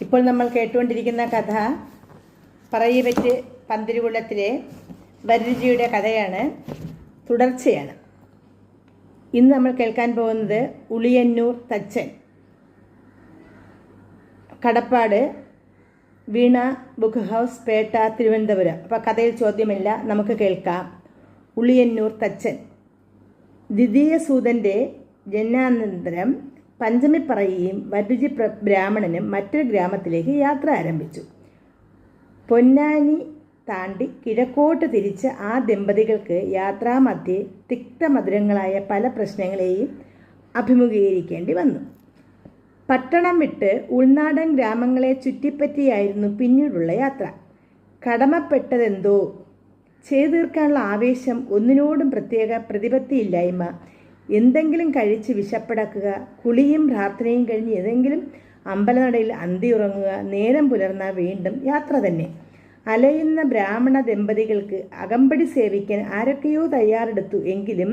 ഇപ്പോൾ നമ്മൾ കേട്ടുകൊണ്ടിരിക്കുന്ന കഥ പറയിവറ്റ് പന്തിരുകുളത്തിലെ വരുജിയുടെ കഥയാണ്. തുടർച്ചയാണ്. ഇന്ന് നമ്മൾ കേൾക്കാൻ പോകുന്നത് ഉളിയന്നൂർ തച്ചൻ. കടപ്പാട് വീണ ബുക്ക് ഹൗസ് പേട്ട തിരുവനന്തപുരം. അപ്പോൾ കഥയിൽ ചോദ്യമില്ല നമുക്ക് കേൾക്കാം. ഉളിയന്നൂർ തച്ചൻ. ദ്വിതീയ സൂതന്റെ ജന്മാനന്തരം പഞ്ചമിപ്പറയും വരുചി പ്ര- ബ്രാഹ്മണനും മറ്റൊരു ഗ്രാമത്തിലേക്ക് യാത്ര ആരംഭിച്ചു. പൊന്നാനി താണ്ടി കിഴക്കോട്ട് തിരിച്ച ആ ദമ്പതികൾക്ക് യാത്രാമധ്യേ തിക്തമധുരങ്ങളായ പല പ്രശ്നങ്ങളെയും അഭിമുഖീകരിക്കേണ്ടി വന്നു. പട്ടണം വിട്ട് ഉൾനാടൻ ഗ്രാമങ്ങളെ ചുറ്റിപ്പറ്റിയായിരുന്നു പിന്നീടുള്ള യാത്ര. കടമപ്പെട്ടതെന്തോ? ചെയ്തു തീർക്കാനുള്ള ആവേശം ഒന്നിനോടും പ്രത്യേക പ്രതിപത്തിയില്ലായ്മ എന്തെങ്കിലും കഴിച്ച് വിശപ്പടക്കുക കുളിയും പ്രാർത്ഥനയും കഴിഞ്ഞ് ഏതെങ്കിലും അമ്പലനടയിൽ അന്തി ഉറങ്ങുക നേരം പുലർന്ന വീണ്ടും യാത്ര തന്നെ. അലയുന്ന ബ്രാഹ്മണ ദമ്പതികൾക്ക് അകമ്പടി സേവിക്കാൻ ആരൊക്കെയോ തയ്യാറെടുത്തു എങ്കിലും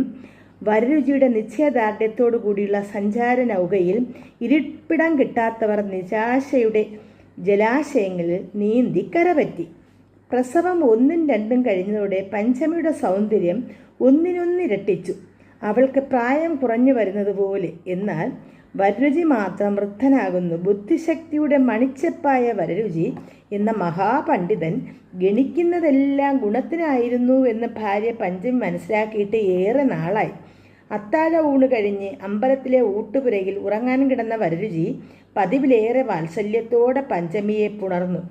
വരരുചിയുടെ നിശ്ചയദാർഢ്യത്തോടു കൂടിയുള്ള സഞ്ചാര നൗകയിൽ ഇരിപ്പിടം കിട്ടാത്തവർ നിരാശയുടെ ജലാശയങ്ങളിൽ നീന്തി കരപറ്റി. പ്രസവം ഒന്നും രണ്ടും കഴിഞ്ഞതോടെ പഞ്ചമിയുടെ സൗന്ദര്യം ഒന്നിനൊന്നിരട്ടിച്ചു. അവൾക്ക് പ്രായം കുറഞ്ഞു വരുന്നത് പോലെ. എന്നാൽ വരരുചി മാത്രം വൃദ്ധനാകുന്നു. ബുദ്ധിശക്തിയുടെ മണിച്ചപ്പായ വരരുചി എന്ന മഹാപണ്ഡിതൻ ഗണിക്കുന്നതെല്ലാം ഗുണത്തിനായിരുന്നു എന്ന് ഭാര്യ പഞ്ചമി മനസ്സിലാക്കിയിട്ട് ഏറെ നാളായി. അത്താഴ ഊണ് കഴിഞ്ഞ് അമ്പലത്തിലെ ഊട്ടുപുരയിൽ ഉറങ്ങാൻ കിടന്ന വരരുചി പതിവിലേറെ വാത്സല്യത്തോടെ പഞ്ചമിയെ പുണർന്നു.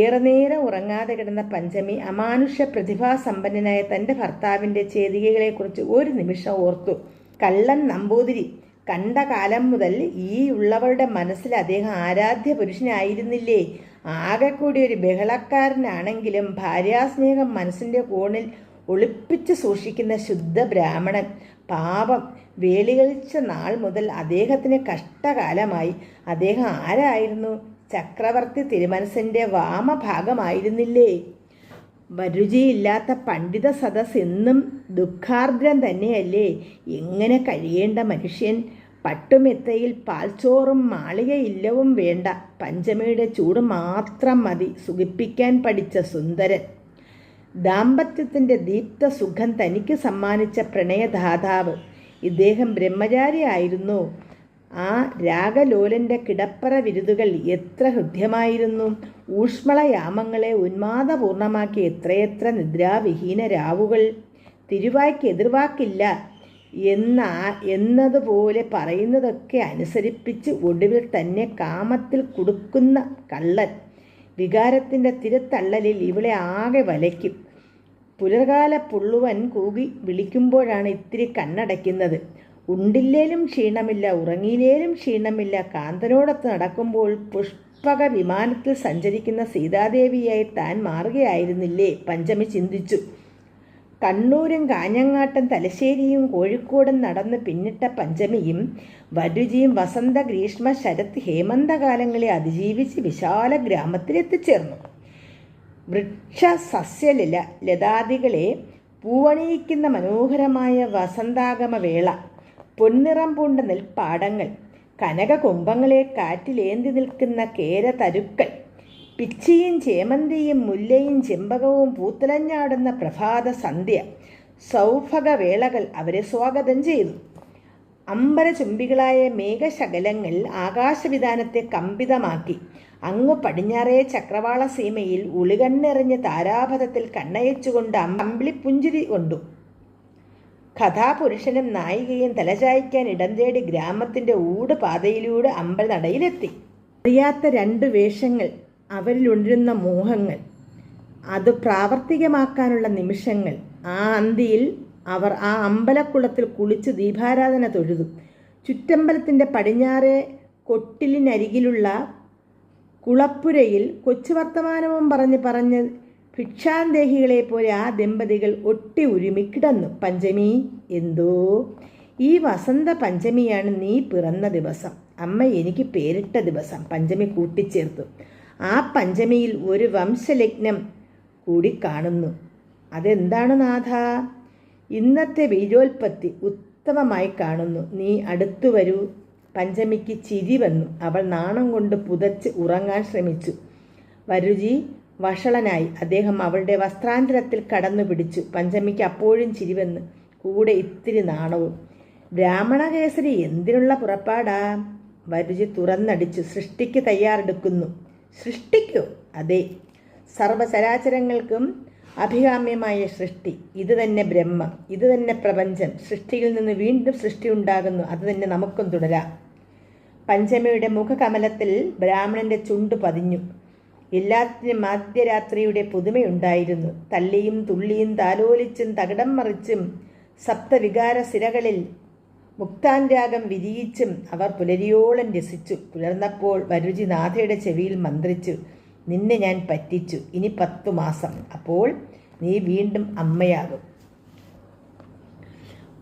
ഏറെ നേരം ഉറങ്ങാതെ കിടന്ന പഞ്ചമി അമാനുഷ പ്രതിഭാസമ്പന്നനായ തന്റെ ഭർത്താവിന്റെ ചേതികകളെക്കുറിച്ച് ഒരു നിമിഷം ഓർത്തു. കള്ളൻ നമ്പൂതിരി കണ്ട കാലം മുതൽ ഈ ഉള്ളവരുടെ മനസ്സിൽ അദ്ദേഹം ആരാധ്യ പുരുഷനായിരുന്നില്ലേ? ആകെ കൂടി ഒരു ബഹളക്കാരനാണെങ്കിലും ഭാര്യാസ്നേഹം മനസ്സിന്റെ കോണിൽ ഒളിപ്പിച്ച് സൂക്ഷിക്കുന്ന ശുദ്ധ ബ്രാഹ്മണൻ. പാപം വേളികളിച്ച നാൾ മുതൽ അദ്ദേഹത്തിന് കഷ്ടകാലമായി. അദ്ദേഹം ആരായിരുന്നു? ചക്രവർത്തി തിരുമനസിന്റെ വാമഭാഗമായിരുന്നില്ലേ? വരുചിയില്ലാത്ത പണ്ഡിത സദസ് എന്നും ദുഃഖാർദ്രം തന്നെയല്ലേ? എങ്ങനെ കഴിയേണ്ട മനുഷ്യൻ? പട്ടുമെത്തയിൽ പാൽച്ചോറും മാളികയില്ലവും വേണ്ട. പഞ്ചമിയുടെ ചൂട് മാത്രം മതി സുഖിപ്പിക്കാൻ പഠിച്ച സുന്ദരൻ. ദാമ്പത്യത്തിന്റെ ദീപ്ത സുഖം തനിക്ക് സമ്മാനിച്ച പ്രണയദാതാവ്. ഇദ്ദേഹം ബ്രഹ്മചാരിയായിരുന്നു. ആ രാഗലോലന്റെ കിടപ്പറ വിരുതുകൾ എത്ര ഹൃദ്യമായിരുന്നു. ഊഷ്മളയാമങ്ങളെ ഉന്മാദപൂർണമാക്കി എത്രയെത്ര നിദ്രാവിഹീന രാവുകൾ തിരുവായ്ക്ക് എതിർവാക്കില്ല എന്ന എന്നതുപോലെ പറയുന്നതൊക്കെ അനുസരിപ്പിച്ച് ഒടുവിൽ തന്നെ കാമത്തിൽ കുടുക്കുന്ന കള്ളൻ വികാരത്തിന്റെ തിരത്തള്ളലിൽ ഇവളെ ആകെ വലയ്ക്കും. പുലർകാല പുള്ളുവൻ കൂകി വിളിക്കുമ്പോഴാണ് ഇത്തിരി കണ്ണടയ്ക്കുന്നത്. ഉണ്ടില്ലേലും ക്ഷീണമില്ല ഉറങ്ങിയില്ലേലും ക്ഷീണമില്ല. കാന്തനോടൊത്ത് നടക്കുമ്പോൾ പുഷ്പക വിമാനത്തിൽ സഞ്ചരിക്കുന്ന സീതാദേവിയായി താൻ മാറുകയായിരുന്നില്ലേ? പഞ്ചമി ചിന്തിച്ചു. കണ്ണൂരും കാഞ്ഞങ്ങാട്ടും തലശ്ശേരിയും കോഴിക്കോടും നടന്ന് പിന്നിട്ട പഞ്ചമിയും വരുചിയും വസന്ത ഗ്രീഷ്മ ശരത് ഹേമന്തകാലങ്ങളെ അതിജീവിച്ച് വിശാല ഗ്രാമത്തിൽ എത്തിച്ചേർന്നു വൃക്ഷ സസ്യലില ലതാദികളെ പൂവണിയിക്കുന്ന മനോഹരമായ വസന്താഗമ വേള പൊന്നിറം പൂണ്ട നെൽപ്പാടങ്ങൾ കനകകുംഭങ്ങളെ കാറ്റിലേന്തി നിൽക്കുന്ന കേരതരുക്കൾ പിച്ചിയും ചേമന്തിയും മുല്ലയും ചെമ്പകവും പൂത്തലഞ്ഞാടുന്ന പ്രഭാത സന്ധ്യ സൗഭഗവേളകൾ അവരെ സ്വാഗതം ചെയ്തു. അമ്പരചുംബികളായ മേഘശകലങ്ങൾ ആകാശവിധാനത്തെ കമ്പിതമാക്കി. അങ്ങ് പടിഞ്ഞാറേ ചക്രവാള സീമയിൽ ഉളികണ്ണെറിഞ്ഞ് താരാപഥത്തിൽ കണ്ണയച്ചുകൊണ്ട് അമ്പിളിപ്പുഞ്ചിരി കൊണ്ടു. കഥാപുരുഷനും നായികയും തലചായ്ക്കാൻ ഇടം തേടി ഗ്രാമത്തിന്റെ ഊട് പാതയിലൂടെ അമ്പലനടയിലെത്തി. അറിയാത്ത രണ്ട് വേഷങ്ങൾ അവരിലുണ്ടിരുന്ന മോഹങ്ങൾ അത് പ്രാവർത്തികമാക്കാനുള്ള നിമിഷങ്ങൾ. ആ അന്തിയിൽ അവർ ആ അമ്പലക്കുളത്തിൽ കുളിച്ച് ദീപാരാധന തൊഴുതു. ചുറ്റമ്പലത്തിന്റെ പടിഞ്ഞാറെ കൊട്ടിലിനരികിലുള്ള കുളപ്പുരയിൽ കൊച്ചു വർത്തമാനവും പറഞ്ഞ് പറഞ്ഞ് ഭിക്ഷാന്തേഹികളെ പോലെ ആ ദമ്പതികൾ ഒട്ടി ഉരുമി കിടന്നു. പഞ്ചമി? എന്തോ? ഈ വസന്ത പഞ്ചമിയാണ് നീ പിറന്ന ദിവസം. അമ്മ എനിക്ക് പേരിട്ട ദിവസം. പഞ്ചമി കൂട്ടിച്ചേർത്തു. ആ പഞ്ചമിയിൽ ഒരു വംശലഗ്നം കൂടി കാണുന്നു. അതെന്താണ് നാഥ? ഇന്നത്തെ ബീജോൽപത്തി ഉത്തമമായി കാണുന്നു. നീ അടുത്തു വരൂ. പഞ്ചമിക്ക് ചിരി വന്നു. അവൾ നാണം കൊണ്ട് പുതച്ച് ഉറങ്ങാൻ ശ്രമിച്ചു. വരുചി വഷളനായി. അദ്ദേഹം അവളുടെ വസ്ത്രാന്തരത്തിൽ കടന്നു പിടിച്ചു പഞ്ചമിക്ക് അപ്പോഴും ചിരിവെന്ന്. കൂടെ ഇത്തിരി നാണവും. ബ്രാഹ്മണകേസരി എന്തിനുള്ള പുറപ്പാടാ? വരുചി തുറന്നടിച്ചു. സൃഷ്ടിക്ക് തയ്യാറെടുക്കുന്നു. സൃഷ്ടിക്കോ? അതെ. സർവചരാചരങ്ങൾക്കും അഭികാമ്യമായ സൃഷ്ടി. ഇത് തന്നെ ബ്രഹ്മം. ഇത് തന്നെ പ്രപഞ്ചം. സൃഷ്ടിയിൽ നിന്ന് വീണ്ടും സൃഷ്ടി ഉണ്ടാകുന്നു. അത് തന്നെ നമുക്കും തുടരാം. പഞ്ചമിയുടെ മുഖകമലത്തിൽ ബ്രാഹ്മണന്റെ ചുണ്ട് പതിഞ്ഞു. എല്ലാത്തിനും മധ്യരാത്രിയുടെ പുതുമയുണ്ടായിരുന്നു. തള്ളിയും തുള്ളിയും താലോലിച്ചും തകിടം മറിച്ചും സപ്തവികാര സിരകളിൽ മുക്താൻരാഗം വിരിയിച്ചും അവർ പുലരിയോളം രസിച്ചു. പുലർന്നപ്പോൾ വരുചി നാഥയുടെ ചെവിയിൽ മന്ത്രിച്ചു നിന്നെ ഞാൻ പറ്റിച്ചു. ഇനി പത്തു മാസം. അപ്പോൾ നീ വീണ്ടും അമ്മയാകും.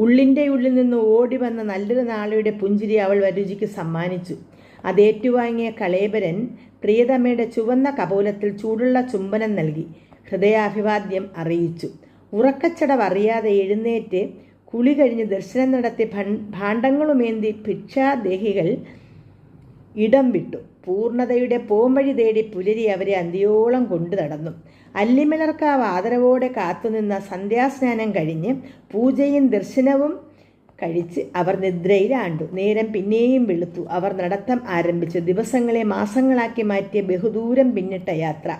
ഉള്ളിന്റെ ഉള്ളിൽ നിന്ന് ഓടി വന്ന നല്ലൊരു നാളയുടെ പുഞ്ചിരി അവൾ വരുചിക്ക് സമ്മാനിച്ചു. അതേറ്റുവാങ്ങിയ കളേബരൻ പ്രിയതമ്മയുടെ ചുവന്ന കപോലത്തിൽ ചൂടുള്ള ചുംബനം നൽകി ഹൃദയാഭിവാദ്യം അറിയിച്ചു. ഉറക്കച്ചടവ് അറിയാതെ എഴുന്നേറ്റ് കുളി കഴിഞ്ഞ് ദർശനം നടത്തി ഭാണ്ഡങ്ങളുമേന്തി ഭിക്ഷാദേഹികൾ ഇടം വിട്ടു. പൂർണതയുടെ പോംവഴി തേടി പുലരി അവരെ അന്തിയോളം കൊണ്ടു നടന്നു. അല്ലിമലർക്കാവ് ആദരവോടെ കാത്തുനിന്ന സന്ധ്യാസ്നാനം കഴിഞ്ഞ് പൂജയും ദർശനവും കഴിച്ച് അവർ നിദ്രയിലാണ്ടു. നേരം പിന്നെയും വെളുത്തു. അവർ നടത്തം ആരംഭിച്ച്. ദിവസങ്ങളെ മാസങ്ങളാക്കി മാറ്റിയ ബഹുദൂരം പിന്നിട്ട യാത്ര.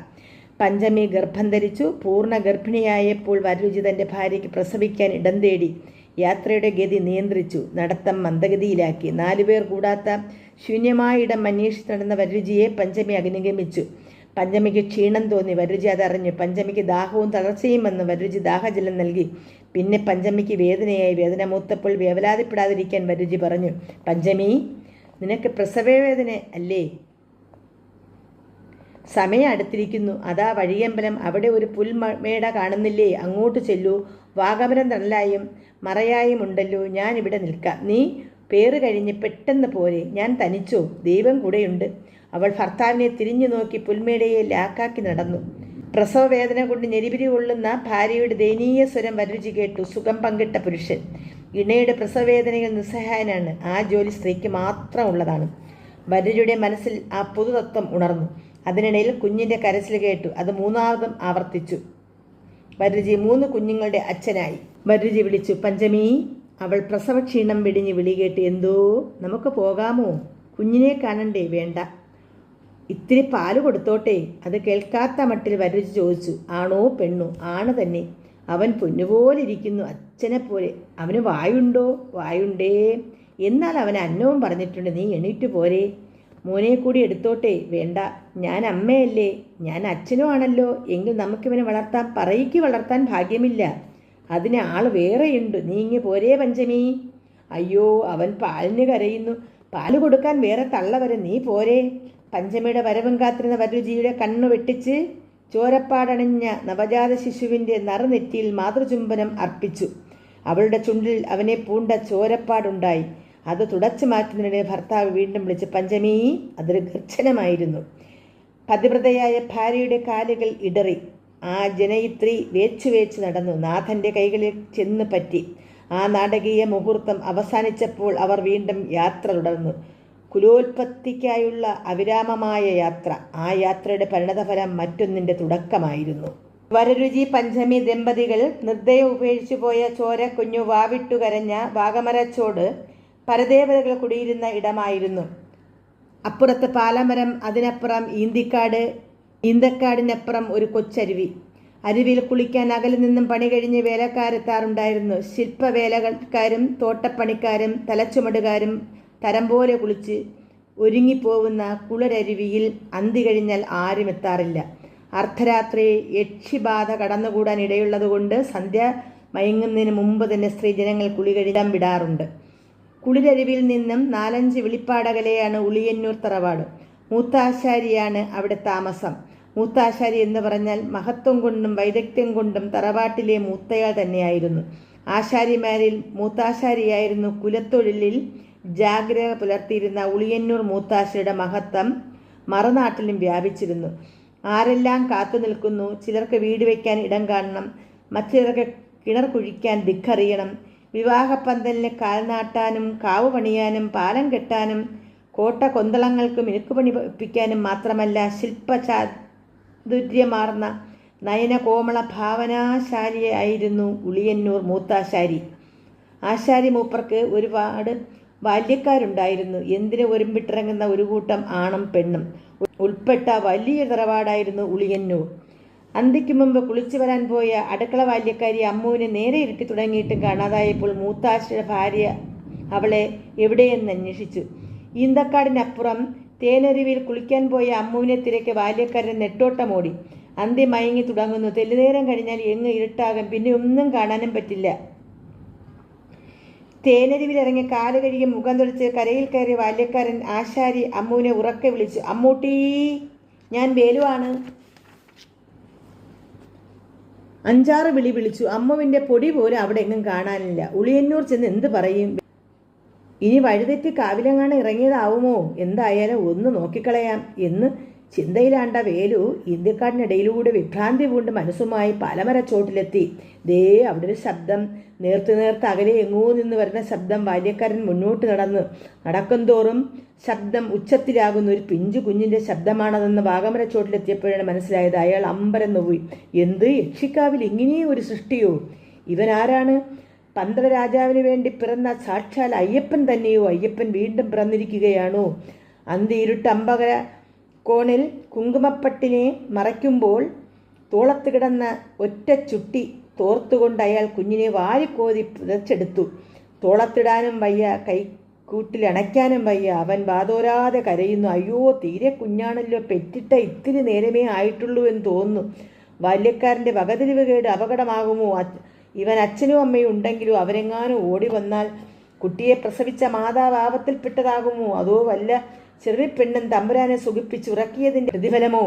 പഞ്ചമി ഗർഭം ധരിച്ചു. പൂർണ ഗർഭിണിയായപ്പോൾ വരരുചി തന്റെ ഭാര്യയ്ക്ക് പ്രസവിക്കാൻ ഇടം തേടി യാത്രയുടെ ഗതി നിയന്ത്രിച്ചു. നടത്തം മന്ദഗതിയിലാക്കി. നാലുപേർ കൂടാത്ത ശൂന്യമായ ഇടം അന്വേഷിച്ച് നടന്ന വരരുചിയെ പഞ്ചമി അനുഗമിച്ചു പഞ്ചമിക്ക് ക്ഷീണം തോന്നി. വരുചി അതറിഞ്ഞു പഞ്ചമിക്ക് ദാഹവും തളർച്ചയും വന്നു വരുചി ദാഹജലം നൽകി. പിന്നെ പഞ്ചമിക്ക് വേദനയായി. വേദന മൂത്തപ്പോൾ വേവലാതിപ്പെടാതിരിക്കാൻ വരുചി പറഞ്ഞു. പഞ്ചമി നിനക്ക് പ്രസവവേദന അല്ലേ? സമയം അടുത്തിരിക്കുന്നു. അതാ വഴിയമ്പലം. അവിടെ ഒരു പുൽമേട കാണുന്നില്ലേ? അങ്ങോട്ട് ചെല്ലൂ. വാഗമരം തണലായും മറയായും ഉണ്ടല്ലോ. ഞാനിവിടെ നിൽക്കാം. നീ പേര് കഴിഞ്ഞ് പെട്ടെന്ന് പോരെ. ഞാൻ തനിച്ചോ. ദൈവം കൂടെയുണ്ട്. അവൾ ഭർത്താവിനെ തിരിഞ്ഞു നോക്കി പുൽമേടയെ ലാക്കാക്കി നടന്നു. പ്രസവവേദന കൊണ്ട് ഞെരിപിരി കൊള്ളുന്ന ഭാര്യയുടെ ദയനീയ സ്വരം വരരുചി കേട്ടു സുഖം പങ്കിട്ട പുരുഷൻ. ഇണയുടെ പ്രസവവേദനയിൽ നിസ്സഹായനാണ്. ആ ജോലി സ്ത്രീക്ക് മാത്രം ഉള്ളതാണ്. വരരുടെ മനസ്സിൽ ആ പൊതുതത്വം ഉണർന്നു. അതിനിടയിൽ കുഞ്ഞിന്റെ കരച്ചിൽ കേട്ടു. അത് മൂന്നാമതും ആവർത്തിച്ചു. വരരുചി മൂന്ന് കുഞ്ഞുങ്ങളുടെ അച്ഛനായി. വരരുചി വിളിച്ചു പഞ്ചമി അവൾ പ്രസവക്ഷീണം വെടിഞ്ഞ് വിളി കേട്ട് എന്തോ? നമുക്ക് പോകാമോ? കുഞ്ഞിനെ കാണണ്ടേ? വേണ്ട. ഇത്തിരി പാൽ കൊടുത്തോട്ടെ? അത് കേൾക്കാത്ത മട്ടിൽ വരച്ച് ചോദിച്ചു. ആണോ? പെണ്ണോ. ആണ് തന്നെ. അവൻ പൊന്നുപോലിരിക്കുന്നു. അച്ഛനെ പോലെ. അവന് വായുണ്ടോ? വായുണ്ടേ. എന്നാൽ അവൻ അന്നവും പറഞ്ഞിട്ടുണ്ട് നീ എണീറ്റ് പോരെ. മോനെ കൂടി എടുത്തോട്ടെ. വേണ്ട. ഞാൻ അമ്മയല്ലേ. ഞാൻ അച്ഛനും ആണല്ലോ എങ്കിൽ നമുക്കിവനെ വളർത്താൻ പറയിക്ക് വളർത്താൻ ഭാഗ്യമില്ല. അതിന് ആൾ വേറെയുണ്ട്. നീങ്ങി പോരേ പഞ്ചമി. അയ്യോ അവൻ പാലിന് കരയുന്നു. പാൽ കൊടുക്കാൻ വേറെ തള്ള വരെ നീ പോരേ. പഞ്ചമിയുടെ വരവും കാത്തിരുന്ന വരുചിയുടെ കണ്ണു വെട്ടിച്ച് ചോരപ്പാടണിഞ്ഞ നവജാത ശിശുവിന്റെ നറുനെറ്റിയിൽ മാതൃചുംബനം അർപ്പിച്ചു. അവളുടെ ചുണ്ടിൽ അവനെ പൂണ്ട ചോരപ്പാടുണ്ടായി. അത് തുടച്ചു മാറ്റുന്നതിനിടെ ഭർത്താവ് വീണ്ടും വിളിച്ച് പഞ്ചമി അതൊരു ഗർജനമായിരുന്നു. പതിവ്രതയായ ഭാര്യയുടെ കാലുകൾ ഇടറി. ആ ജനയിത്രി വേച്ചു വേച്ചു നടന്നു. നാഥന്റെ കൈകളിൽ ചെന്ന് പറ്റി. ആ നാടകീയ മുഹൂർത്തം അവസാനിച്ചപ്പോൾ അവർ വീണ്ടും യാത്ര തുടർന്നു. കുലോത്പത്തിക്കായുള്ള അവിരാമമായ യാത്ര. ആ യാത്രയുടെ പരിണതഫലം മറ്റൊന്നിന്റെ തുടക്കമായിരുന്നു. വരരുചി പഞ്ചമി ദമ്പതികൾ നിർദ്ദയം ഉപേക്ഷിച്ചു പോയ ചോര കുഞ്ഞു വാവിട്ടു കരഞ്ഞ വാഗമരച്ചോട് പരദേവതകൾ കുടിയിരുന്ന ഇടമായിരുന്നു. അപ്പുറത്ത് പാലമരം അതിനപ്പുറം ഈന്തിക്കാട് ഈന്തക്കാടിനപ്പുറം ഒരു കൊച്ചരുവി. അരുവിയിൽ കുളിക്കാൻ അകലിൽ നിന്നും പണി കഴിഞ്ഞ് വേലക്കാരെത്താറുണ്ടായിരുന്നു. ശില്പവേലക്കാരും തോട്ടപ്പണിക്കാരും തലച്ചുമടുകാരും തരം പോലെ കുളിച്ച് ഒരുങ്ങിപ്പോവുന്ന കുളരരുവിയിൽ അന്തി കഴിഞ്ഞാൽ ആരും എത്താറില്ല. അർദ്ധരാത്രി യക്ഷിബാധ കടന്നുകൂടാൻ ഇടയുള്ളതുകൊണ്ട് സന്ധ്യ മയങ്ങുന്നതിന് മുമ്പ് തന്നെ സ്ത്രീജനങ്ങൾ കുളി കഴിയാൻ വിടാറുണ്ട്. കുളിരരുവിൽ നിന്നും നാലഞ്ച് വിളിപ്പാടകലെയാണ് ഉളിയന്നൂർ തറവാട്. മൂത്താശാരിയാണ് അവിടെ താമസം. മൂത്താശാരി എന്ന് പറഞ്ഞാൽ മഹത്വം കൊണ്ടും വൈദഗ്ധ്യം കൊണ്ടും തറവാട്ടിലെ മൂത്തയാൾ തന്നെയായിരുന്നു. ആശാരിമാരിൽ മൂത്താശാരിയായിരുന്നു കുലത്തൊഴിലിൽ ജാഗ്രത പുലർത്തിയിരുന്ന ഉളിയന്നൂർ മൂത്താശയുടെ മഹത്വം മറുനാട്ടിലും വ്യാപിച്ചിരുന്നു. ആരെല്ലാം കാത്തു നിൽക്കുന്നു? ചിലർക്ക് വീട് വയ്ക്കാൻ ഇടം കാണണം. മറ്റുചിലർക്ക് കിണർ കുഴിക്കാൻ ദിക്കറിയണം. വിവാഹപ്പന്തലിന് കാൽനാട്ടാനും കാവ് പണിയാനും പാലം കെട്ടാനും കോട്ട കൊന്തളങ്ങൾക്ക് മിനുക്കുപണി പണിപ്പിക്കാനും മാത്രമല്ല ശില്പചാതുര്യമാർന്ന നയനകോമള ഭാവനാശാലിയായിരുന്നു ഉളിയന്നൂർ മൂത്താശാരി. ആശാരി മൂപ്പർക്ക് ഒരുപാട് ബാല്യക്കാരുണ്ടായിരുന്നു. എന്തിനു ഒരുമ്പിട്ടിറങ്ങുന്ന ഒരു കൂട്ടം ആണും പെണ്ണും ഉൾപ്പെട്ട വലിയ തറവാടായിരുന്നു ഉളിയന്നൂർ. അന്തിക്ക് മുമ്പ് കുളിച്ചു വരാൻ പോയ അടുക്കള ബാല്യക്കാരി അമ്മുവിനെ നേരെ ഇരുത്തി തുടങ്ങിയിട്ടും കാണാതായപ്പോൾ മൂത്താശയുടെ ഭാര്യ അവളെ എവിടെയെന്ന് അന്വേഷിച്ചു. ഈന്തക്കാടിനപ്പുറം തേനരുവിൽ കുളിക്കാൻ പോയ അമ്മുവിനെ തിരക്ക് ബാല്യക്കാരൻ നെട്ടോട്ടമോടി. അന്തി മയങ്ങി തുടങ്ങുന്നു. തെല്ലുനേരം കഴിഞ്ഞാൽ എങ്ങ് ഇരുട്ടാകും. പിന്നെ ഒന്നും കാണാനും പറ്റില്ല. തേനരുവിലിറങ്ങി കാൽ കഴുകി മുഖം തുടച്ച് കരയിൽ കയറിയ ബാല്യക്കാരൻ ആശാരി അമ്മുവിനെ ഉറക്കെ വിളിച്ചു. അമ്മൂട്ടി ഞാൻ വേലുവാണ്. അഞ്ചാറ് വിളി വിളിച്ചു. അമ്മുവിന്റെ പൊടി പോലും അവിടെ എങ്ങും കാണാനില്ല. ഉളിയന്നൂർ ചെന്ന് എന്ത് പറയും? ഇനി വഴിതെറ്റി കാവിലങ്ങാണ് ഇറങ്ങിയതാവുമോ? എന്തായാലും ഒന്ന് നോക്കിക്കളയാം എന്ന് ചിന്തയിലാണ്ട വേലു ഇന്ത്യക്കാടിനിടയിലൂടെ വിഭ്രാന്തി പൂണ്ട് മനസ്സുമായി പലമരച്ചോട്ടിലെത്തി. ദേ അവിടെ ഒരു ശബ്ദം. നേർത്ത് നേർത്ത് അകലെ എങ്ങോ നിന്ന് വരുന്ന ശബ്ദം ബാല്യക്കാരൻ മുന്നോട്ട് നടന്ന്. നടക്കും തോറും ശബ്ദം ഉച്ചത്തിലാകുന്ന ഒരു പിഞ്ചു കുഞ്ഞിന്റെ ശബ്ദമാണതെന്ന് വാഗമരച്ചോട്ടിലെത്തിയപ്പോഴാണ് മനസ്സിലായത് അയാൾ അമ്പരന്ന് പോയി. എന്ത് യക്ഷിക്കാവിൽ ഇങ്ങനെയും ഒരു സൃഷ്ടിയോ? ഇവനാരാണ്? പന്തള രാജാവിന് വേണ്ടി പിറന്ന സാക്ഷാൽ അയ്യപ്പൻ തന്നെയോ? അയ്യപ്പൻ വീണ്ടും പിറന്നിരിക്കുകയാണോ? അന്തി ഇരുട്ടമ്പകര കോണിൽ കുങ്കുമപ്പട്ടിനെ മറയ്ക്കുമ്പോൾ തോളത്ത് കിടന്ന ഒറ്റ ചുട്ടി തോർത്തുകൊണ്ട് അയാൾ കുഞ്ഞിനെ വാരിക്കോതി പുതച്ചെടുത്തു. തോളത്തിടാനും വയ്യ കൈക്കൂട്ടിലണയ്ക്കാനും വയ്യ. അവൻ വാതോരാതെ കരയുന്നു. അയ്യോ തീരെ കുഞ്ഞാണല്ലോ. പെറ്റിട്ട ഇത്തിരി നേരമേ ആയിട്ടുള്ളൂ എന്ന് തോന്നുന്നു. ബാല്യക്കാരന്റെ വകതിരിവ് കേട് അപകടമാകുമോ? ഇവൻ അച്ഛനും അമ്മയും ഉണ്ടെങ്കിലും അവരെങ്ങാനും ഓടി വന്നാൽ കുട്ടിയെ പ്രസവിച്ച മാതാവ് ആപത്തിൽപ്പെട്ടതാകുമോ? അതോ വല്ല ചെറിയ പെണ്ണും തമ്പുരാനെ സുഖിപ്പിച്ചുറക്കിയതിന്റെ പ്രതിഫലമോ?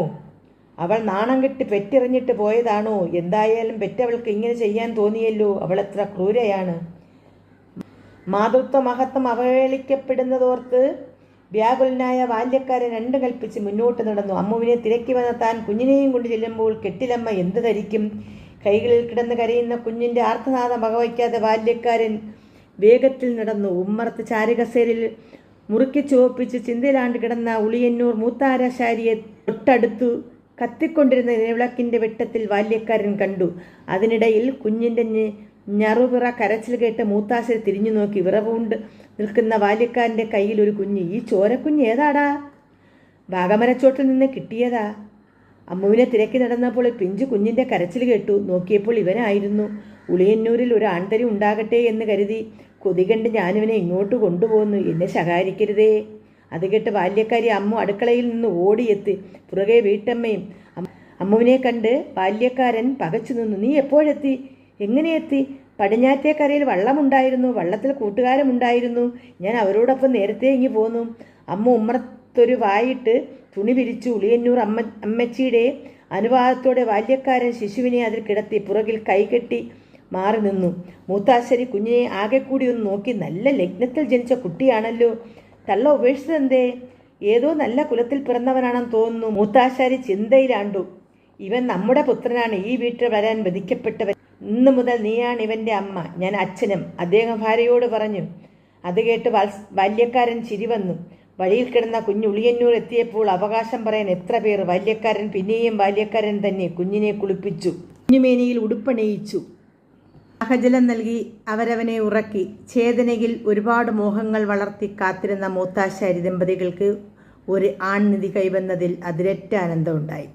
അവൾ നാണം കെട്ട് പെറ്റെറിഞ്ഞിട്ട് പോയതാണോ? എന്തായാലും പെറ്റവൾക്ക് ഇങ്ങനെ ചെയ്യാൻ തോന്നിയല്ലോ. അവൾ എത്ര ക്രൂരയാണ്. മാതൃത്വ മഹത്വം അവഹേളിക്കപ്പെടുന്നതോർത്ത് വ്യാകുലനായ ബാല്യക്കാരൻ രണ്ടു കൽപ്പിച്ച് മുന്നോട്ട് നടന്നു. അമ്മുവിനെ തിരക്കി വന്ന താൻ കുഞ്ഞിനെയും കൊണ്ട് ചെല്ലുമ്പോൾ കെട്ടിലമ്മ എന്ത് ധരിക്കും? കൈകളിൽ കിടന്ന് കരയുന്ന കുഞ്ഞിന്റെ ആർത്തനാദം വകവയ്ക്കാതെ ബാല്യക്കാരൻ വേഗത്തിൽ നടന്നു. ഉമ്മർത്ത് ചാരുകസേരിൽ മുറുക്കി ചുവപ്പിച്ച് ചിന്തയിലാണ്ട് കിടന്ന ഉളിയന്നൂർ മൂത്താരശാരിയെ തൊട്ടടുത്തു കത്തിക്കൊണ്ടിരുന്ന നിലവിളക്കിന്റെ വെട്ടത്തിൽ ബാല്യക്കാരൻ കണ്ടു. അതിനിടയിൽ കുഞ്ഞിന്റെ ഞറുപിറ കരച്ചിൽ കേട്ട് മൂത്താശരി തിരിഞ്ഞു നോക്കി. വിറവുകൊണ്ട് നിൽക്കുന്ന ബാല്യക്കാരന്റെ കയ്യിൽ ഒരു കുഞ്ഞ്. ഈ ചോരക്കുഞ്ഞ് ഏതാടാ? വാഗമരച്ചോട്ടിൽ നിന്ന് കിട്ടിയതാ. അമ്മുവിനെ തിരക്കി നടന്നപ്പോൾ പിഞ്ചു കുഞ്ഞിന്റെ കരച്ചിൽ കേട്ടു. നോക്കിയപ്പോൾ ഇവനായിരുന്നു. ഉളിയന്നൂരിൽ ഒരു ആൺതരി ഉണ്ടാകട്ടെ എന്ന് കരുതി കൊതി കണ്ട് ഞാനിവനെ ഇങ്ങോട്ട് കൊണ്ടുപോകുന്നു എന്നെ ശകാരിക്കരുതേ. അത് കേട്ട് ബാല്യക്കാരി അമ്മു അടുക്കളയിൽ നിന്ന് ഓടിയെത്തി. പുറകെ വീട്ടമ്മയും അമ്മുവിനെ കണ്ട് ബാല്യക്കാരൻ പകച്ചു നിന്നു. നീ എപ്പോഴെത്തി? എങ്ങനെയെത്തി പടിഞ്ഞാറ്റേക്കരയിൽ വള്ളമുണ്ടായിരുന്നു. വള്ളത്തിൽ കൂട്ടുകാരമുണ്ടായിരുന്നു. ഞാൻ അവരോടൊപ്പം നേരത്തെ ഇങ്ങി പോന്നു. അമ്മ ഉമ്മറത്തൊരു വായിട്ട് തുണി വിരിച്ചു ഉളിയന്നൂർ അമ്മ അമ്മച്ചിയുടെ അനുവാദത്തോടെ ബാല്യക്കാരൻ ശിശുവിനെ അതിൽ കിടത്തി പുറകിൽ കൈകെട്ടി മാറി നിന്നു. മൂത്താശ്ശേരി കുഞ്ഞിനെ ആകെ കൂടി ഒന്ന് നോക്കി നല്ല ലഗ്നത്തിൽ ജനിച്ച കുട്ടിയാണല്ലോ. തള്ള ഉപേക്ഷിച്ചതെന്തേ ഏതോ നല്ല കുലത്തിൽ പിറന്നവനാണെന്ന് തോന്നുന്നു. മൂത്താശ്ശേരി ചിന്തയിലാണ്ടു. ഇവൻ നമ്മുടെ പുത്രനാണ്. ഈ വീട്ടിൽ വരാൻ വധിക്കപ്പെട്ടവൻ. ഇന്നു മുതൽ നീയാണ് ഇവന്റെ അമ്മ. ഞാൻ അച്ഛനും അദ്ദേഹം ഭാര്യയോട് പറഞ്ഞു. അത് കേട്ട് ബാല്യക്കാരൻ ചിരി വന്നു. വഴിയിൽ കിടന്ന കുഞ്ഞ് ഉളിയന്നൂർ എത്തിയപ്പോൾ അവകാശം പറയാൻ എത്ര പേർ ബാല്യക്കാരൻ പിന്നെയും ബാല്യക്കാരൻ തന്നെ കുഞ്ഞിനെ കുളിപ്പിച്ചു. കുഞ്ഞുമേനിയിൽ ഉടുപ്പണിയിച്ചു. സഹജലം നൽകി അവരവനെ ഉറക്കി. ചേതനയിൽ ഒരുപാട് മോഹങ്ങൾ വളർത്തി കാത്തിരുന്ന മൂത്താശാരി ദമ്പതികൾക്ക് ഒരു ആൺനിധി കൈവന്നതിൽ അതിരറ്റ ആനന്ദമുണ്ടായി.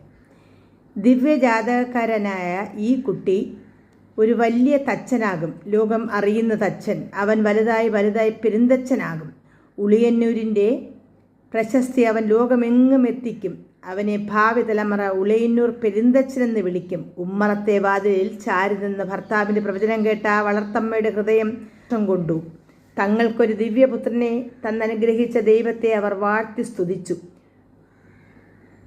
ദിവ്യജാതകക്കാരനായ ഈ കുട്ടി ഒരു വലിയ തച്ചനാകും. ലോകം അറിയുന്ന തച്ചൻ. അവൻ വലുതായി വലുതായി പെരുന്തച്ചനാകും. ഉളിയന്നൂരിന്റെ പ്രശസ്തി അവൻ ലോകമെങ്ങും എത്തിക്കും. അവനെ ഭാവി തലമുറ ഉളയന്നൂർ പെരിന്തച്ചനെന്ന് വിളിക്കും. ഉമ്മറത്തെ വാതിലിൽ ചാരി നിന്ന് ഭർത്താവിന്റെ പ്രവചനം കേട്ട വളർത്തമ്മയുടെ ഹൃദയം ം കൊണ്ടു. തങ്ങൾക്കൊരു ദിവ്യപുത്രനെ തന്നനുഗ്രഹിച്ച ദൈവത്തെ അവർ വാഴ്ത്തി സ്തുതിച്ചു.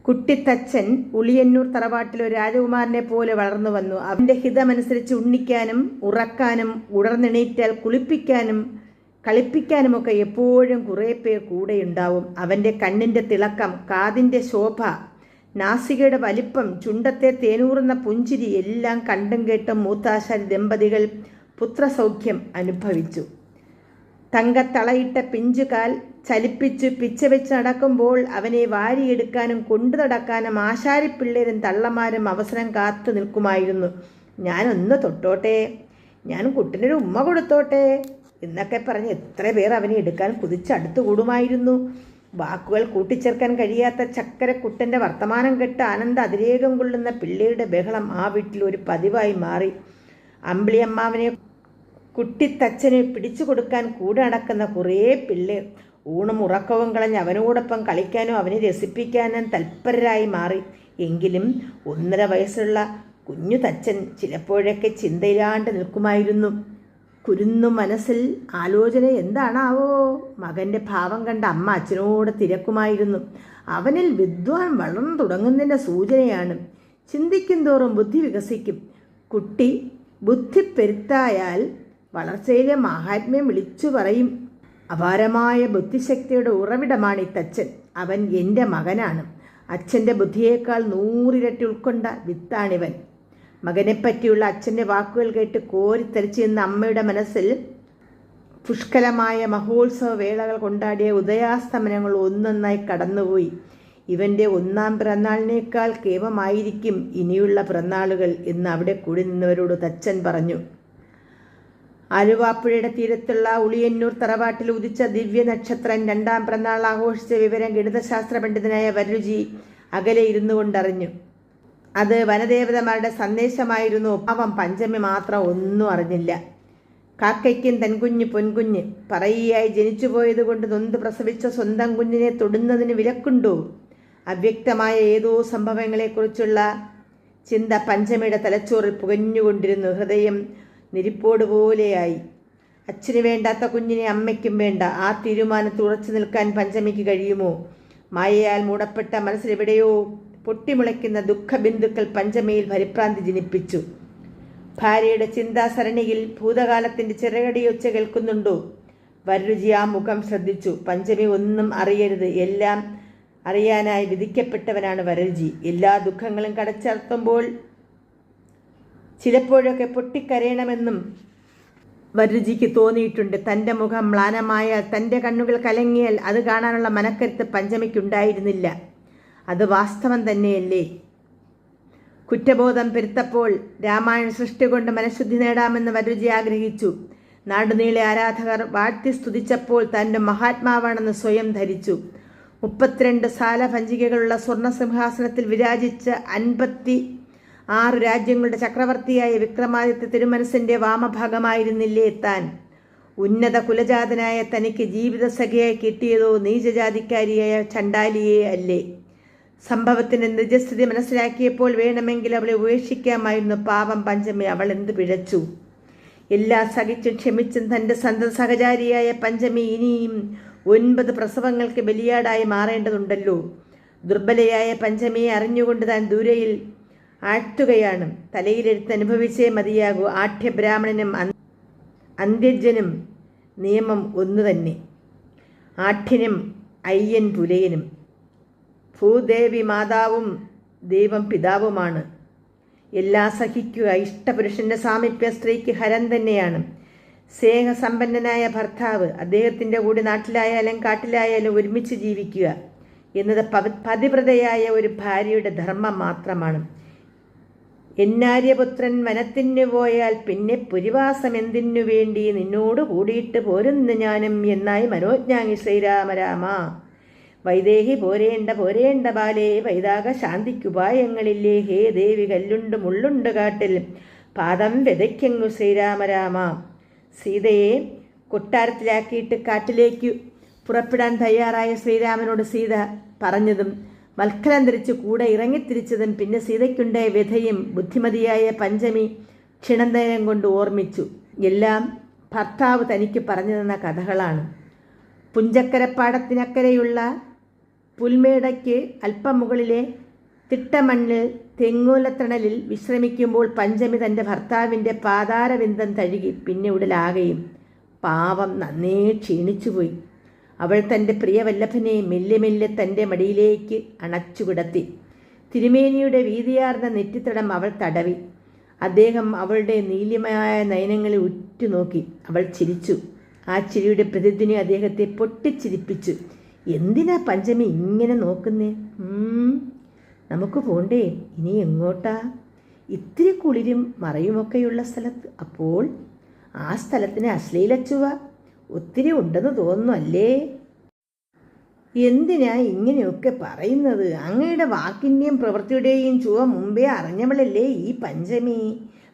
കുട്ടിത്തച്ഛൻ ഉളിയന്നൂർ തറവാട്ടിൽ ഒരു രാജകുമാരനെ പോലെ വളർന്നു വന്നു. അവന്റെ ഹിതമനുസരിച്ച് ഉണ്ണിക്കാനും ഉറക്കാനും ഉടർന്നെണീറ്റാൽ കുളിപ്പിക്കാനും കളിപ്പിക്കാനുമൊക്കെ എപ്പോഴും കുറേ പേർ കൂടെയുണ്ടാവും അവന്റെ കണ്ണിന്റെ തിളക്കം കാതിന്റെ ശോഭ നാസികയുടെ വലിപ്പം ചുണ്ടത്തെ തേനൂറുന്ന പുഞ്ചിരി എല്ലാം കണ്ടും കേട്ടും മൂത്താശാരി ദമ്പതികൾ പുത്രസൗഖ്യം അനുഭവിച്ചു. തങ്കത്തളയിട്ട പിഞ്ചുകാൽ ചലിപ്പിച്ചു പിച്ചവെച്ച് നടക്കുമ്പോൾ അവനെ വാരിയെടുക്കാനും കൊണ്ടു നടക്കാനും ആശാരിപ്പിള്ളേരും തള്ളമാരും അവസരം കാത്തു നിൽക്കുമായിരുന്നു. ഞാനൊന്ന് തൊട്ടോട്ടെ ഞാൻ കുട്ടിനൊരു ഉമ്മ കൊടുത്തോട്ടെ എന്നൊക്കെ പറഞ്ഞ് എത്ര പേർ അവനെ എടുക്കാൻ കുതിച്ചടുത്തു കൂടുമായിരുന്നു വാക്കുകൾ കൂട്ടിച്ചേർക്കാൻ കഴിയാത്ത ചക്കരക്കുട്ടന്റെ വർത്തമാനം കെട്ട് ആനന്ദ അതിരേകം കൊള്ളുന്ന പിള്ളേരുടെ ബഹളം ആ വീട്ടിൽ ഒരു പതിവായി മാറി. അമ്പിളിയമ്മാവനെ കുട്ടിത്തച്ഛനെ പിടിച്ചു കൊടുക്കാൻ കൂടെ നടക്കുന്ന കുറേ പിള്ളേർ ഊണും ഉറക്കവും കളഞ്ഞ് അവനോടൊപ്പം കളിക്കാനും അവനെ രസിപ്പിക്കാനും തൽപരരായി മാറി. എങ്കിലും ഒന്നര വയസ്സുള്ള കുഞ്ഞു തച്ചൻ ചിലപ്പോഴൊക്കെ ചിന്തയിലാണ്ട് നിൽക്കുമായിരുന്നു. കുരുന്നു മനസ്സിൽ ആലോചന എന്താണാവോ? മകന്റെ ഭാവം കണ്ട അമ്മ അച്ഛനോട് തിരക്കുമായിരുന്നു. അവനിൽ വിദ്വാൻ വളർന്നു തുടങ്ങുന്നതിന്റെ സൂചനയാണ്. ചിന്തിക്കും തോറും ബുദ്ധി വികസിക്കും. കുട്ടി ബുദ്ധി പെരുത്തായാൽ വളർച്ചയിലെ മഹാത്മ്യം വിളിച്ചു പറയും. അപാരമായ ബുദ്ധിശക്തിയുടെ ഉറവിടമാണ് ഈ തച്ചൻ അവൻ എന്റെ മകനാണ്. അച്ഛന്റെ ബുദ്ധിയേക്കാൾ നൂറിരട്ടി ഉൾക്കൊണ്ട വിത്താണിവൻ. മകനെപ്പറ്റിയുള്ള അച്ഛന്റെ വാക്കുകൾ കേട്ട് കോരിത്തരിച്ചു നിന്ന അമ്മയുടെ മനസ്സിൽ പുഷ്കലമായ മഹോത്സവ വേളകൾ കൊണ്ടാടിയ ഉദയാസ്തമനങ്ങൾ ഒന്നൊന്നായി കടന്നുപോയി. ഇവന്റെ ഒന്നാം പിറന്നാളിനേക്കാൾ കേമമായിരിക്കും ഇനിയുള്ള പിറന്നാളുകൾ എന്ന് അവിടെ കൂടി നിന്നവരോട് തച്ചൻ പറഞ്ഞു. ആലുവാപ്പുഴയുടെ തീരത്തുള്ള ഉളിയന്നൂർ തറവാട്ടിൽ ഉദിച്ച ദിവ്യ നക്ഷത്രം രണ്ടാം പിറന്നാൾ ആഘോഷിച്ച വിവരം ഗണിതശാസ്ത്ര പണ്ഡിതനായ വരുചി അകലെ ഇരുന്നു കൊണ്ടറിഞ്ഞു അത് വനദേവതമാരുടെ സന്ദേശമായിരുന്നു. അവൻ പഞ്ചമി മാത്രം ഒന്നും അറിഞ്ഞില്ല. കാക്കയ്ക്കും തൻകുഞ്ഞ് പൊൻകുഞ്ഞ് പറയുകയായി ജനിച്ചുപോയത് കൊണ്ട് നൊന്ത് പ്രസവിച്ച സ്വന്തം കുഞ്ഞിനെ തൊടുന്നതിന് വിലക്കുണ്ടോ? അവ്യക്തമായ ഏതോ സംഭവങ്ങളെക്കുറിച്ചുള്ള ചിന്ത പഞ്ചമിയുടെ തലച്ചോറിൽ പുകഞ്ഞുകൊണ്ടിരുന്നു. ഹൃദയം നിരിപ്പോട് പോലെയായി. അച്ഛന് വേണ്ടാത്ത കുഞ്ഞിനെ അമ്മയ്ക്കും വേണ്ട. ആ തീരുമാനത്തിൽ ഉറച്ചു നിൽക്കാൻ പഞ്ചമിക്ക് കഴിയുമോ? മായയാൽ മൂടപ്പെട്ട മനസ്സിലെവിടെയോ പൊട്ടിമുളയ്ക്കുന്ന ദുഃഖബിന്ദുക്കൾ പഞ്ചമയിൽ പരിഭ്രാന്തി ജനിപ്പിച്ചു. ഭാര്യയുടെ ചിന്താസരണിയിൽ ഭൂതകാലത്തിന്റെ ചിറകടിയൊച്ച കേൾക്കുന്നുണ്ടോ? വരരുചി ആ മുഖം ശ്രദ്ധിച്ചു. പഞ്ചമി ഒന്നും അറിയരുത്. എല്ലാം അറിയാനായി വിധിക്കപ്പെട്ടവനാണ് വരരുചി. എല്ലാ ദുഃഖങ്ങളും കടച്ചർത്തുമ്പോൾ ചിലപ്പോഴൊക്കെ പൊട്ടിക്കരയണമെന്നും വരരുചിക്ക് തോന്നിയിട്ടുണ്ട്. തന്റെ മുഖം മ്ലാനമായാൽ തന്റെ കണ്ണുകൾ കലങ്ങിയാൽ അത് കാണാനുള്ള മനക്കരുത്ത് പഞ്ചമിക്കുണ്ടായിരുന്നില്ല. അത് വാസ്തവം തന്നെയല്ലേ? കുറ്റബോധം പെരുത്തപ്പോൾ രാമായണ സൃഷ്ടി കൊണ്ട് മനഃശുദ്ധി നേടാമെന്ന് വരുചി ആഗ്രഹിച്ചു. നാടുനീളെ ആരാധകർ വാഴ്ത്തി സ്തുതിച്ചപ്പോൾ തന്റെ മഹാത്മാവാണെന്ന് സ്വയം ധരിച്ചു. മുപ്പത്തിരണ്ട് സാലഭഞ്ചികകളുള്ള സ്വർണ സിംഹാസനത്തിൽ വിരാജിച്ച അൻപത്തി ആറ് രാജ്യങ്ങളുടെ ചക്രവർത്തിയായ വിക്രമാദിത്യ തിരുമനസിന്റെ വാമഭാഗമായിരുന്നില്ലേ താൻ? ഉന്നത കുലജാതനായ തനിക്ക് ജീവിത ജീവിതസഖിയായി കിട്ടിയതോ നീചജാതിക്കാരിയായ ചണ്ടാലിയെ അല്ലേ? സംഭവത്തിന്റെ നിജസ്ഥിതി മനസ്സിലാക്കിയപ്പോൾ വേണമെങ്കിൽ അവളെ ഉപേക്ഷിക്കാമായിരുന്നു. പാപം പഞ്ചമി അവൾ എന്ത് പിഴച്ചു? എല്ലാ സഹിച്ചും ക്ഷമിച്ചും തന്റെ സന്ത സഹചാരിയായ പഞ്ചമി ഇനിയും ഒൻപത് പ്രസവങ്ങൾക്ക് ബലിയാടായി മാറേണ്ടതുണ്ടല്ലോ. ദുർബലയായ പഞ്ചമിയെ അറിഞ്ഞുകൊണ്ട് താൻ ദൂരയിൽ ആഴ്ത്തുകയാണ് തലയിലെടുത്ത് അനുഭവിച്ചേ മതിയാകൂ. ആഠ്യബ്രാഹ്മണനും അന്ത്യജനും നിയമം ഒന്നു തന്നെ ആഠ്യനും അയ്യൻ പുലയനും. ഭൂദേവി മാതാവും ദൈവം പിതാവുമാണ്. എല്ലാ സഹിക്കുക ഇഷ്ടപുരുഷന്റെ സാമീപ്യ സ്ത്രീക്ക് ഹരം തന്നെയാണ്. സ്നേഹസമ്പന്നനായ ഭർത്താവ് അദ്ദേഹത്തിന്റെ കൂടി നാട്ടിലായാലും കാട്ടിലായാലും ഒരുമിച്ച് ജീവിക്കുക എന്നത് പതിപ്രതയായ ഒരു ഭാര്യയുടെ ധർമ്മം മാത്രമാണ്. എന്നാര്യപുത്രൻ വനത്തിനു പോയാൽ പിന്നെ പുരിവാസം എന്തിനു വേണ്ടി നിന്നോട് കൂടിയിട്ട് പോരുന്നു ഞാനും എന്നായി മനോജ്ഞാങ്ങി ശ്രീരാമരാമ. വൈദേഹി പോരേണ്ട പോരേണ്ട ബാലേ വൈതാക ശാന്തിക്കുപായങ്ങളില്ലേ ഹേ ദേവി കല്ലുണ്ട് മുള്ളുണ്ട് കാട്ടിൽ. പാദം വിതയ്ക്കങ്ങു ശ്രീരാമരാമ സീതയെ കൊട്ടാരത്തിലാക്കിയിട്ട് കാട്ടിലേക്ക് പുറപ്പെടാൻ തയ്യാറായ ശ്രീരാമനോട് സീത പറഞ്ഞതും മത്സരം ധരിച്ച് കൂടെ ഇറങ്ങിത്തിരിച്ചതും പിന്നെ സീതയ്ക്കുണ്ടായ വ്യഥയും ബുദ്ധിമതിയായ പഞ്ചമി ക്ഷണനേരം കൊണ്ട് ഓർമ്മിച്ചു. എല്ലാം ഭർത്താവ് തനിക്ക് പറഞ്ഞു തന്ന കഥകളാണ്. പുഞ്ചക്കരപ്പാടത്തിനക്കരെയുള്ള പുൽമേടയ്ക്ക് അല്പമുകളിലെ തിട്ടമണ്ണിൽ തെങ്ങൂലത്തണലിൽ വിശ്രമിക്കുമ്പോൾ പഞ്ചമി തന്റെ ഭർത്താവിന്റെ പാതാരവിന്ദം തഴുകി പിന്നെ ഉടലാകെയും പാവം നന്നേ ക്ഷീണിച്ചുപോയി. അവൾ തന്റെ പ്രിയവല്ലഭനെ മെല്ലെ മെല്ലെ തന്റെ മടിയിലേക്ക് അണച്ചുകിടത്തി തിരുമേനിയുടെ വീതിയാർന്ന നെറ്റിത്തടം അവൾ തടവി. അദ്ദേഹം അവളുടെ നീലിമയായ നയനങ്ങളെ ഉറ്റുനോക്കി. അവൾ ചിരിച്ചു. ആ ചിരിയുടെ പ്രതിധ്വനി അദ്ദേഹത്തെ പൊട്ടിച്ചിരിപ്പിച്ചു. എന്തിനാ പഞ്ചമി ഇങ്ങനെ നോക്കുന്നേ? നമുക്ക് പോണ്ടേ ഇനി എങ്ങോട്ടാ? ഇത്തിരി കുളിരും മറയുമൊക്കെയുള്ള സ്ഥലത്ത്. അപ്പോൾ ആ സ്ഥലത്തിന് അശ്ലീലച്ചുവ. ഒത്തിരി ഉണ്ടെന്ന് തോന്നുന്നു അല്ലേ? എന്തിനാ ഇങ്ങനെയൊക്കെ പറയുന്നത്? അങ്ങയുടെ വാക്കിന്റെയും പ്രവൃത്തിയുടെയും ചുവ മുമ്പേ അറിഞ്ഞവളല്ലേ ഈ പഞ്ചമി?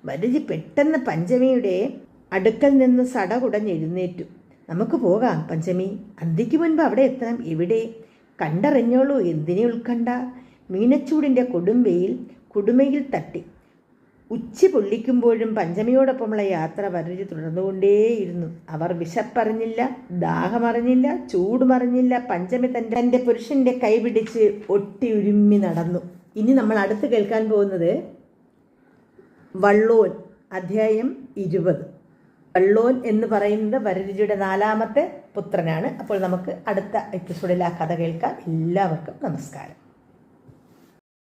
വരുതി പെട്ടെന്ന് പഞ്ചമിയുടെ അടുക്കൽ നിന്ന് സടകുടഞ്ഞെഴുന്നേറ്റു. നമുക്ക് പോകാം പഞ്ചമി. അന്തിക്ക് മുൻപ് അവിടെ എത്തണം. എവിടെ കണ്ടറിഞ്ഞോളൂ എന്തിനെ ഉൾക്കണ്ട മീനച്ചൂടിന്റെ കൊടുമ്പയിൽ കുടുമയിൽ തട്ടി. ഉച്ചി പൊള്ളിക്കുമ്പോഴും പഞ്ചമിയോടൊപ്പമുള്ള യാത്ര വരജി തുടർന്നുകൊണ്ടേയിരുന്നു. അവർ വിശപ്പറിഞ്ഞില്ല ദാഹമറിഞ്ഞില്ല ചൂടുമറിഞ്ഞില്ല. പഞ്ചമി തന്റെ തന്റെ പുരുഷന്റെ കൈപിടിച്ച് ഒട്ടി ഉരുമ്മി നടന്നു. ഇനി നമ്മൾ അടുത്ത് കേൾക്കാൻ പോകുന്നത് വള്ളോൻ അധ്യായം ഇരുപത്. വള്ളോൻ എന്ന് പറയുന്നത് വരരുചിയുടെ നാലാമത്തെ പുത്രനാണ്. അപ്പോൾ നമുക്ക് അടുത്ത എപ്പിസോഡിൽ ആ കഥ കേൾക്കാം. എല്ലാവർക്കും നമസ്കാരം.